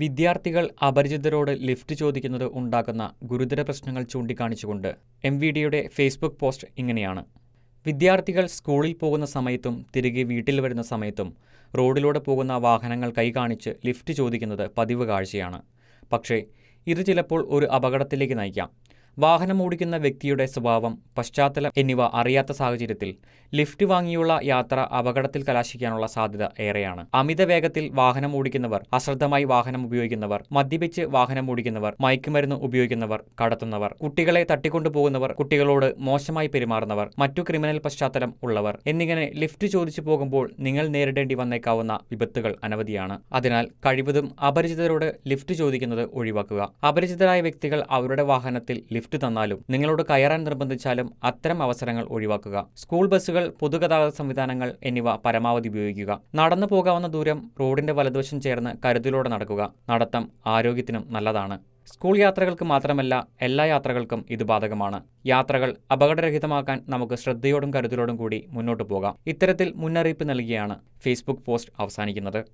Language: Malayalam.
വിദ്യാർത്ഥികൾ അപരിചിതരോട് ലിഫ്റ്റ് ചോദിക്കുന്നത് ഉണ്ടാക്കുന്ന ഗുരുതര പ്രശ്നങ്ങൾ ചൂണ്ടിക്കാണിച്ചുകൊണ്ട് എം വി ഡിയുടെ ഫേസ്ബുക്ക് പോസ്റ്റ് ഇങ്ങനെയാണ്. വിദ്യാർത്ഥികൾ സ്കൂളിൽ പോകുന്ന സമയത്തും തിരികെ വീട്ടിൽ വരുന്ന സമയത്തും റോഡിലൂടെ പോകുന്ന വാഹനങ്ങൾ കൈകാണിച്ച് ലിഫ്റ്റ് ചോദിക്കുന്നത് പതിവ് കാഴ്ചയാണ്. പക്ഷേ ഇത് ചിലപ്പോൾ ഒരു അപകടത്തിലേക്ക് നയിക്കാം. വാഹനം ഓടിക്കുന്ന വ്യക്തിയുടെ സ്വഭാവം പശ്ചാത്തലം എന്നിവ അറിയാത്ത സാഹചര്യത്തിൽ ലിഫ്റ്റ് വാങ്ങിയുള്ള യാത്ര അപകടത്തിൽ കലാശിക്കാനുള്ള സാധ്യത ഏറെയാണ്. അമിത വേഗത്തിൽ വാഹനം ഓടിക്കുന്നവർ അശ്രദ്ധമായി വാഹനം ഉപയോഗിക്കുന്നവർ മദ്യപിച്ച് വാഹനം ഓടിക്കുന്നവർ മയക്കുമരുന്ന് ഉപയോഗിക്കുന്നവർ കടത്തുന്നവർ കുട്ടികളെ തട്ടിക്കൊണ്ടുപോകുന്നവർ കുട്ടികളോട് മോശമായി പെരുമാറുന്നവർ മറ്റു ക്രിമിനൽ പശ്ചാത്തലം ഉള്ളവർ എന്നിങ്ങനെ ലിഫ്റ്റ് ചോദിച്ചു പോകുമ്പോൾ നിങ്ങൾ നേരിടേണ്ടി വന്നേക്കാവുന്ന വിപത്തുകൾ അനവധിയാണ്. അതിനാൽ കഴിവതും അപരിചിതരോട് ലിഫ്റ്റ് ചോദിക്കുന്നത് ഒഴിവാക്കുക. അപരിചിതരായ വ്യക്തികൾ അവരുടെ വാഹനത്തിൽ ലിഫ്റ്റ് തന്നാലും നിങ്ങളോട് കയറാൻ നിർബന്ധിച്ചാലും അത്തരം അവസരങ്ങൾ ഒഴിവാക്കുക. സ്കൂൾ ബസ്സുകൾ പൊതുഗതാഗത സംവിധാനങ്ങൾ എന്നിവ പരമാവധി ഉപയോഗിക്കുക. നടന്നു പോകാവുന്ന ദൂരം റോഡിന്റെ വലതുവശം ചേർന്ന് കരുതലോടെ നടക്കുക. നടത്തം ആരോഗ്യത്തിനും നല്ലതാണ്. സ്കൂൾ യാത്രകൾക്ക് മാത്രമല്ല എല്ലാ യാത്രകൾക്കും ഇത് ബാധകമാണ്. യാത്രകൾ അപകടരഹിതമാക്കാൻ നമുക്ക് ശ്രദ്ധയോടും കരുതലോടും കൂടി മുന്നോട്ടു പോകാം. ഇത്തരത്തിൽ മുന്നറിയിപ്പ് നൽകിയാണ് ഫേസ്ബുക്ക് പോസ്റ്റ് അവസാനിക്കുന്നത്.